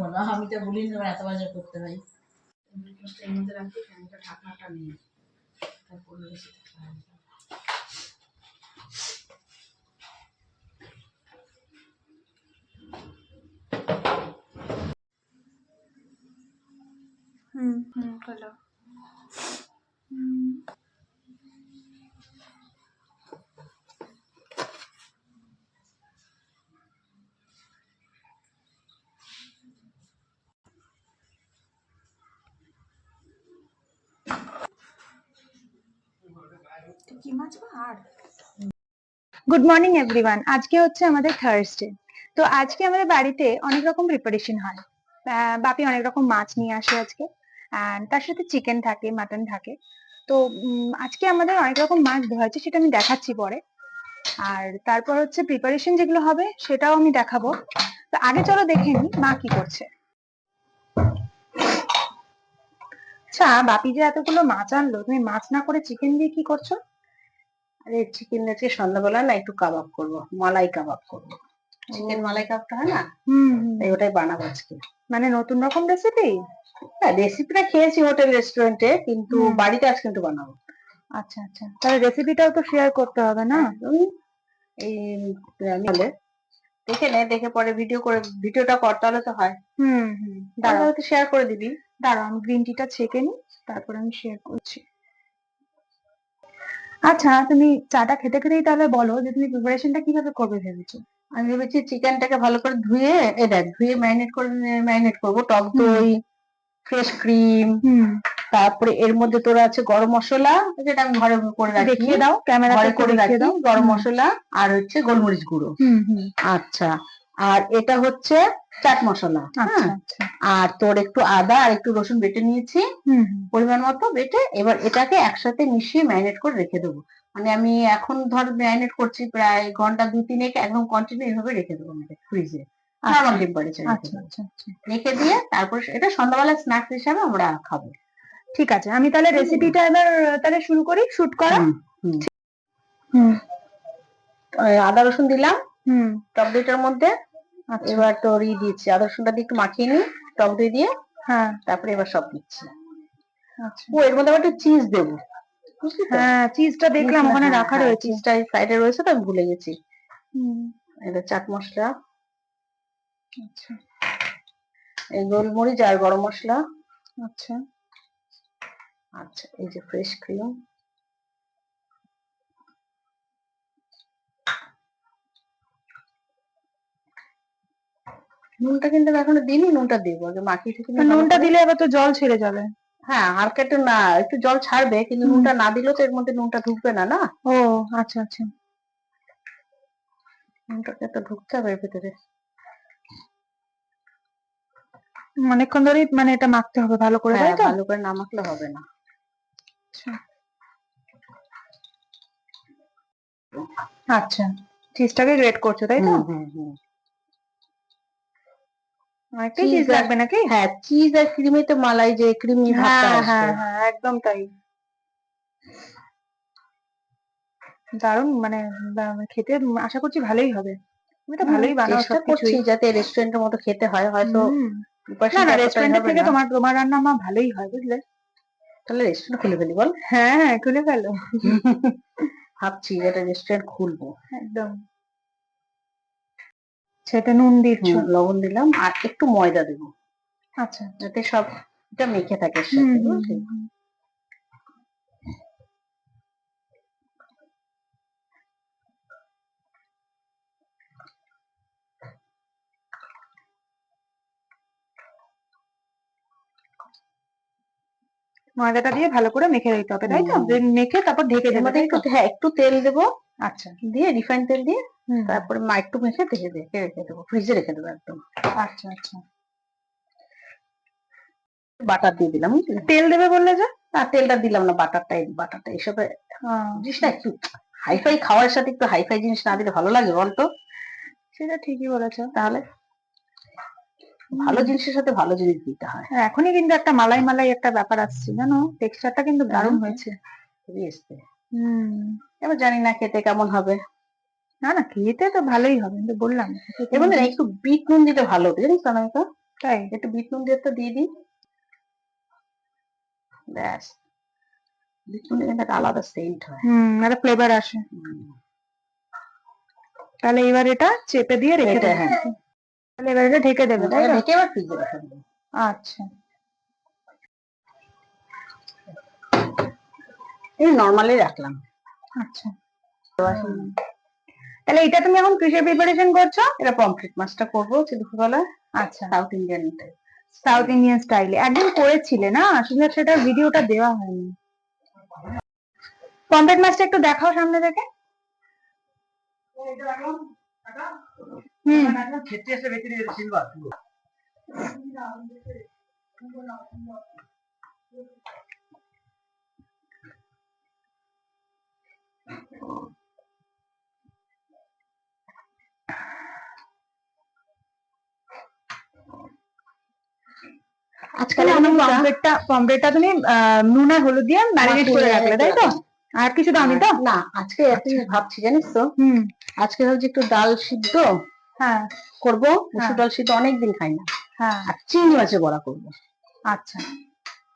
বলো আমি তো বলি না এত বাজার করতে হয়। হুম হুম হলো গুড মর্নিং এভরিওয়ান আজকে হচ্ছে আমাদের থার্সডে তো আজকে আমাদের বাড়িতে অনেক রকম প্রিপারেশন হয়। বাপি অনেক রকম মাছ নিয়ে আসে আজকে। তার সাথে চিকেন থাকে মাটন থাকে। তো আজকে আমাদের অনেক রকম মাছ ধোয়া আছে সেটা আমি দেখাচ্ছি পরে। আর তারপর হচ্ছে প্রিপারেশন যেগুলো হবে, সেটাও আমি দেখাবো। তো আগে চলো দেখে নি মা কি করছে। আচ্ছা বাপি যে এতগুলো মাছ আনলো, তুমি মাছ না করে চিকেন দিয়ে কি করছ? আরে চিকেন আজকে সন্ধ্যাবেলা না একটু কাবাব করব মালাই কাবাব করব। চিকেন মালাই কাবাবটা হয় না? হুম হুম। তাই ওটাই বানাবো আজকে। মানে নতুন রকম রেসিপি হ্যাঁ রেসিপিটা খেয়েছি হোটেল রেস্টুরেন্টে কিন্তু। বাড়িতে আজ কিন্তু বানাবো। আচ্ছা আচ্ছা। তাহলে রেসিপিটাও তো শেয়ার করতে হবে না? এই হলে দেখে নে দেখে পরে ভিডিও করে ভিডিওটা করতে হলে তো হয়। হুম হুম। দাঁড়াও তাহলে তো শেয়ার করে দিবি। দাঁড়াও আমি গ্রিন টিটা ছেঁকে নিই তারপর আমি শেয়ার করছি। আচ্ছা তুমি চাটা খেতে খেতেই তাহলে বলো যে তুমি প্রিপারেশনটা কীভাবে করবে ভেবেছো? আমি ভেবেছি চিকেনটাকে ভালো করে ধুয়ে এ দেখ ধুয়ে ম্যারিনেট করে ম্যারিনেট করব। টক দই ফ্রেশ ক্রিম তারপরে এর মধ্যে তোর আছে গরম মশলা যেটা আমি ঘরে করে রাখি। দেখিয়ে দাও ক্যামেরা করে রাখি গরম। মশলা আর হচ্ছে গোলমরিচ গুঁড়ো। হুম হুম। আচ্ছা আর এটা হচ্ছে চাট মশলা আচ্ছা হ্যাঁ? আচ্ছা আর তোর একটু আদা আর একটু রসুন বেটে নিয়েছি পরিমাণ মতো বেটে এবার এটাকে একসাথে মিশিয়ে ম্যারিনেট করে রেখে দেবো। মানে আমি এখন ধর ম্যারিনেট করছি প্রায় ঘণ্টা দু তিনেক একদম কন্টিনিউ এইভাবে রেখে দেবো আমাকে ফ্রিজে নর্মাল টেম্পারেচার আচ্ছা আচ্ছা আচ্ছা। রেখে দিয়ে তারপর এটা সন্ধ্যাবেলা স্ন্যাক্স হিসাবে আমরা খাব। ঠিক আছে আমি তাহলে রেসিপিটা এবার তাহলে শুরু করি শুট করা। হুম, হুম। হুম। আদা রসুন দিলাম হুম। টক দইটার মধ্যে। আচ্ছা এবার তোর ই দিচ্ছি। আদা রসুনটা দিয়ে একটু মাখিয়ে নিই টক দই দিয়ে। হ্যাঁ। তারপরে এবার সব দিচ্ছি। আচ্ছা। ও এর মধ্যে আবার একটু চিজ দেবো। বুঝলি হ্যাঁ চিজটা দেখলাম ওখানে রাখা রয়েছে। চিজটা সাইডে রয়েছে তো আমি ভুলে গেছি। হুম, এটা চাট মশলা। আচ্ছা। এই গোলমরিচ আর গরম মশলা। আচ্ছা। আচ্ছা এই যে ফ্রেশ ক্রিম নুনটা কিন্তু আমি এখনও দিইনি নুনটা দেবো। আগে মাখিয়ে থেকে নুনটা দিলে আবার তো জল ছেড়ে যাবে। হ্যাঁ হালকা একটু না একটু জল ছাড়বে কিন্তু নুনটা না দিলেও তো এর মধ্যে নুনটা ঢুকবে না না? ও আচ্ছা আচ্ছা। নুনটাকে তো ঢুকতে হবে এর ভিতরে। অনেকক্ষণ ধরেই মানে এটা মাখতে হবে ভালো করে হ্যাঁ তাই তো? ভালো করে না মাখলে হবে না। আচ্ছা। আচ্ছা চিজটাকে গ্রেট করছ তাই তো? হুম, হুম, হুম। অনেকটাই Cheese চিজ আর- লাগবে নাকি? হ্যাঁ চিজ আর ক্রিমে তো মালাই যে ক্রিমি ভাবটা হ্যাঁ হ্যাঁ হ্যাঁ একদম তাই। দারুণ মানে খেতে আশা করছি ভালোই হবে। তুমি তো ভালোই বানাও সব করছি। যাতে রেস্টুরেন্টের মতো খেতে হয় হয়তো না না রেস্টুরেন্টের থেকে তোমার তোমার রান্না মা ভালোই হয় বুঝলে? তাহলে রেস্টুরেন্ট খুলে ফেলি বল। হ্যাঁ হ্যাঁ খুলে ফেলো। ভাবছি একটা রেস্টুরেন্ট খুলবো। একদম। সেটা নুন দিচ্ছ লবণ দিলাম আর একটু ময়দা দেবো। আচ্ছা। যাতে সব এটা মেখে থাকে এর হুম, সাথে হুম, বুঝলি? হুম। ময়দাটা দিয়ে ভালো করে মেখে দিতে হবে তাই তো? মেখে তারপর ঢেকে দেবো একটু হ্যাঁ একটু তেল দেবো আচ্ছা। দিয়ে রিফাইন তেল দিয়ে তারপরে মা একটু মেখে ঢেকে রেখে রেখে দেবো ফ্রিজে রেখে দেবো একদম। আচ্ছা আচ্ছা। বাটার দিয়ে দিলাম বুঝলি? তেল দেবে বললে যে? না তেলটা দিলাম না বাটারটা বাটারটা এসবে বুঝিস না একটু হাইফাই খাওয়ার সাথে একটু হাইফাই জিনিস না দিলে ভালো লাগে বলতো? সেটা ঠিকই বলেছ। তাহলে ভালো জিনিসের সাথে ভালো জিনিস দিতে হয়। হ্যাঁ, এখনই কিন্তু একটা মালাই মালাই একটা ব্যাপার আসছে জানো? টেক্সচারটা কিন্তু দারুণ হয়েছে। খুবই এসছে। হুম এবার জানি না খেতে কেমন হবে। না না খেতে তো ভালোই হবে কিন্তু বললাম। না একটু বিট নুন দিতে ভালো হতো জানিস তো তাই? একটু বিট নুন দিয়ে তো দিয়ে দিই। ব্যাস। বিট নুনের কিন্তু একটা আলাদা সেন্ট হয়। হুম একটা ফ্লেভার আসে। তাহলে এবার এটা চেপে দিয়ে রেখে দেবে। হ্যাঁ। তাহলে এবার এটা ঢেকে দেবে তাই তো? ঢেকে এবার ফ্রিজে আচ্ছা। এই নর্মালি রাখলাম। আচ্ছা। তাহলে এটা তুমি এখন কিসের প্রিপারেশন করছ? এটা পমফ্রেট মাছটা করব দুপুরবেলা আচ্ছা। সাউথ ইন্ডিয়ান সাউথ ইন্ডিয়ান স্টাইলে একদিন করেছিলে না? আসলে সেটা ভিডিওটা দেওয়া হয়নি। পম্পেট মাছটা একটু দেখাও সামনে থেকে। এসে বেঁচে সিলভার আজকাল তুমি আমরা পমফ্রেটটা পমফ্রেটটা তুমি নুন আর হলুদ দিয়ে ম্যারিনেট করে রাখলে তাই তো? আর কিছু দামি তো? না আজকে একটা জিনিস ভাবছি জানিস তো? হুম। আজকে ভাবছি একটু ডাল সিদ্ধ হ্যাঁ। করব মুসুর হ্যাঁ। ডাল সিদ্ধ অনেকদিন খাই না। হ্যাঁ। আর চিংড়ি মাছের বড়া করব। আচ্ছা।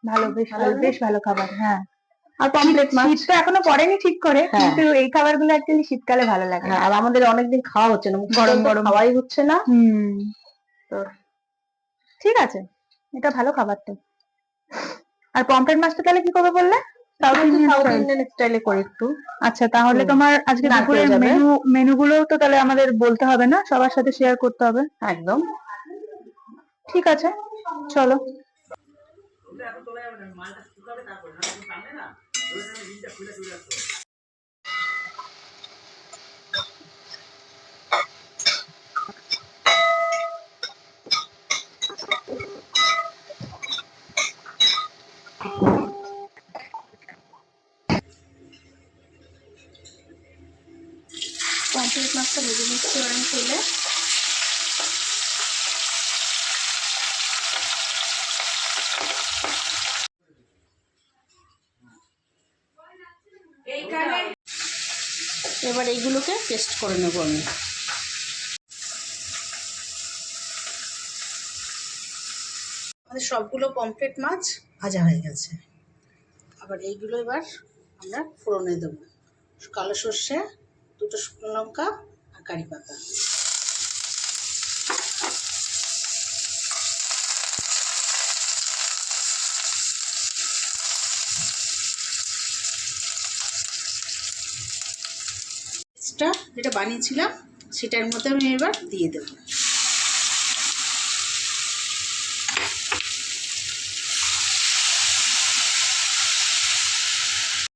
ভালো বেশ ভালো বেশ ভালো খাবার হ্যাঁ। আর পমফ্রেট মাছ। শীত তো এখনও পড়েনি ঠিক করে হ্যাঁ। কিন্তু এই খাবারগুলো অ্যাকচুয়ালি শীতকালে ভালো লাগে। হ্যাঁ, আর আমাদের অনেকদিন খাওয়া হচ্ছে না গরম গরম। খাওয়াই হচ্ছে না। হুম। তো ঠিক আছে। এটা ভালো খাবার তো। আর পমফ্রেট মাছটা তাহলে কি করবে বললে? সাউথ ইন্ডিয়ান স্টাইল করে একটু। আচ্ছা তাহলে তোমার আজকে দুপুরের মেনু মেনুগুলো তো তাহলে আমাদের বলতে হবে না সবার সাথে শেয়ার করতে হবে। একদম। ঠিক আছে চলো। পমফ্রেট মাছটা ভেজে নিচ্ছি ওরকম তেলে এবার এইগুলোকে পেস্ট করে নেব আমি। আমাদের সবগুলো পমফ্রেট মাছ ভাজা হয়ে গেছে। আবার এইগুলো এবার আমরা ফোড়নে দেবো। কালো সর্ষে দুটো শুকনো লঙ্কা আর কারি পাতা। যেটা বানিয়েছিলাম, সেটার মধ্যে আমি এবার দিয়ে দেবো।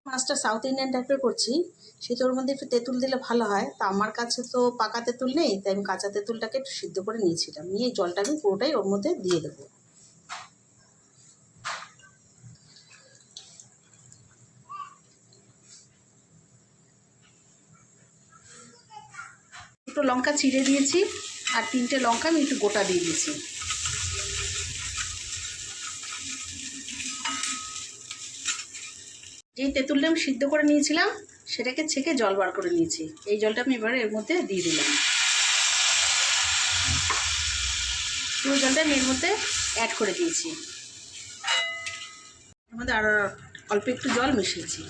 মাছটা সাউথ ইন্ডিয়ান টাইপের করছি। সেটা ওর মধ্যে একটু তেঁতুল দিলে ভালো হয়। তা আমার কাছে তো পাকা তেঁতুল নেই, তাই আমি কাঁচা তেঁতুলটাকে একটু সিদ্ধ করে নিয়েছিলাম। নিয়ে জলটা আমি পুরোটাই ওর মধ্যে দিয়ে দেবো। দুটো লঙ্কা চিড়ে দিয়েছি, আর তিনটে লঙ্কা আমি একটু গোটা দিয়ে দিয়েছি। যেই তেঁতুলটা আমি সিদ্ধ করে নিয়েছিলাম সেটাকে ছেঁকে জল বার করে নিয়েছি। এই জলটা আমি এবার এর মধ্যে দিয়ে দিলাম। পুরো জলটা আমি এর মধ্যে অ্যাড করে দিয়েছি। এর মধ্যে আরও অল্প একটু জল মিশিয়েছি।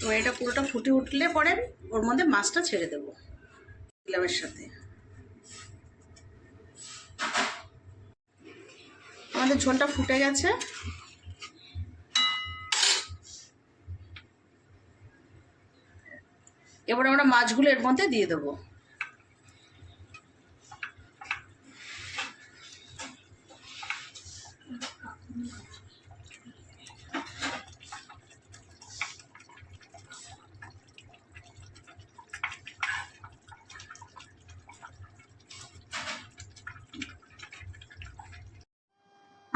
তো এটা পুরোটা ফুটে উঠলে পরে ওর মধ্যে মাছটা ছেড়ে দেবো। ডিমের সাথে। আমাদের ঝোলটা ফুটে গেছে। এবার আমরা মাছগুলো এর মধ্যে দিয়ে দেবো।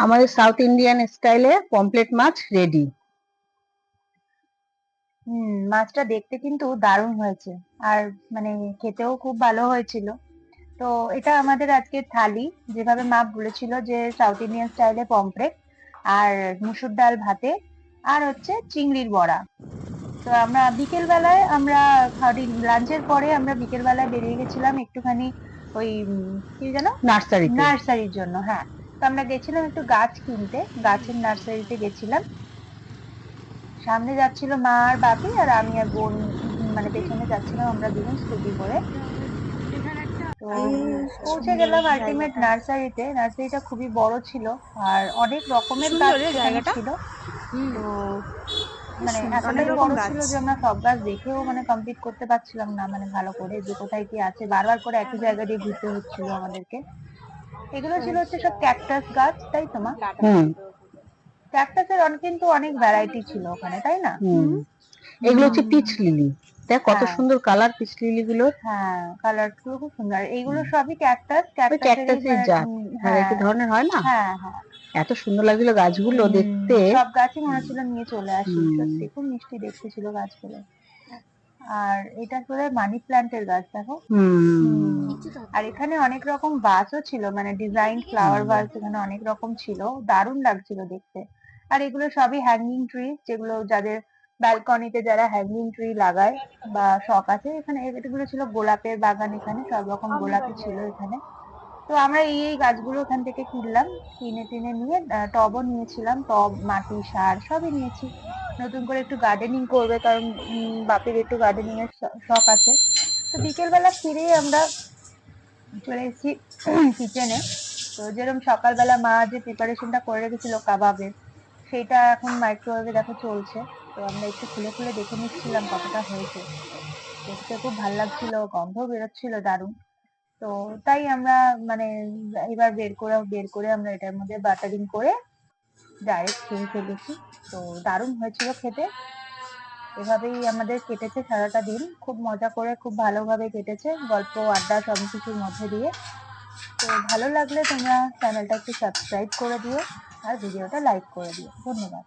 আমাদের সাউথ ইন্ডিয়ান স্টাইলে পমপ্লেট মাছ রেডি হুম মাছটা দেখতে কিন্তু দারুণ হয়েছে। আর মানে খেতেও খুব ভালো হয়েছিল। তো এটা আমাদের আজকের থালি যেভাবে মা বলেছিল যে সাউথ ইন্ডিয়ান স্টাইলে পমফ্রেট আর মুসুর ডাল ভাতে আর হচ্ছে চিংড়ির বড়া। তো আমরা বিকেল বেলায় আমরা লাঞ্চের পরে আমরা বিকেল বেলায় বেরিয়ে গেছিলাম একটুখানি ওই কি যেন? নার্সারিতে নার্সারির জন্য হ্যাঁ। তো আমরা গেছিলাম একটু গাছ কিনতে গাছের নার্সারিতে গেছিলাম। সামনে যাচ্ছিল মা আর বাপি আর আমি আর বোন মানে পেছনে যাচ্ছিলাম আমরা দুজন স্কুটি করে। পৌঁছে গেলাম আলটিমেট নার্সারিতে। নার্সারিটা খুবই বড় ছিল আর অনেক রকমের গাছ জায়গাটা। ছিল। তো মানে এতটাই বড় ছিল যে আমরা সব গাছ দেখেও মানে কমপ্লিট করতে পারছিলাম না মানে ভালো করে যে কোথায় কি আছে। বারবার করে একই জায়গা দিয়ে ঘুরতে হচ্ছিল আমাদেরকে। এগুলো ছিল হচ্ছে সব ক্যাকটাস গাছ তাই তো মা? হুম। ক্যাকটাসের অনেক কিন্তু অনেক ভ্যারাইটি ছিল ওখানে তাই না? এগুলো হচ্ছে পিচ লিলি দেখ কত হ্যাঁ। সুন্দর কালার পিচ লিলি গুলো। হ্যাঁ কালারগুলো খুব সুন্দর। আর এইগুলো সবই ক্যাকটাস ক্যাকটাসের জাত হ্যাঁ। ভ্যারাইটি ধরনের হয় না? হ্যাঁ হ্যাঁ। এত সুন্দর লাগছিল গাছগুলো দেখতে। সব গাছই মনে হচ্ছিল নিয়ে চলে আসি। সত্যি খুব মিষ্টি দেখতে ছিল গাছগুলো। আর এটা করে মানি প্ল্যান্টের গাছ দেখো। আর এখানে অনেক রকম ভাসও ছিল মানে ডিজাইন ফ্লাওয়ার ভাস এখানে অনেক রকম ছিল। দারুণ লাগছিল দেখতে। আর এগুলো সবই হ্যাঙ্গিং ট্রি যেগুলো যাদের ব্যালকনিতে যারা হ্যাঙ্গিং ট্রি লাগায় বা শখ আছে এখানে এগুলো ছিল গোলাপের বাগান এখানে সব রকম গোলাপই ছিল এখানে। তো আমরা এই এই গাছগুলো ওখান থেকে কিনলাম, কিনে টিনে নিয়ে টবও নিয়েছিলাম, টব, মাটি, সার সবই নিয়েছি। নতুন করে একটু গার্ডেনিং করবে, কারণ বাপের একটু গার্ডেনিং এর শখ আছে। তো বিকেলবেলা ফিরেই আমরা চলে এসেছি কিচেনে তো যেরকম সকালবেলা মা যে প্রিপারেশনটা করে রেখেছিল কাবাবের সেটা এখন মাইক্রোওয়েভে দেখো চলছে। তো আমরা একটু খুলে খুলে দেখে নিচ্ছিলাম কতটা হয়েছে। দেখতে খুব ভালো লাগছিল গন্ধ বেরোচ্ছিল দারুণ। তো তাই আমরা মানে এবার বের করে বের করে আমরা এটার মধ্যে বাটারিং করে ডাইরেক্ট খেয়ে ফেলেছি। তো দারুণ হয়েছিল খেতে। এভাবেই আমাদের কেটেছে সারাটা দিন। খুব মজা করে, খুব ভালোভাবে কেটেছে। গল্প, আড্ডা সব কিছুর মধ্যে দিয়ে। তো ভালো লাগলে তোমরা চ্যানেলটা একটু সাবস্ক্রাইব করে দিও আর ভিডিওটা লাইক করে দিও। ধন্যবাদ।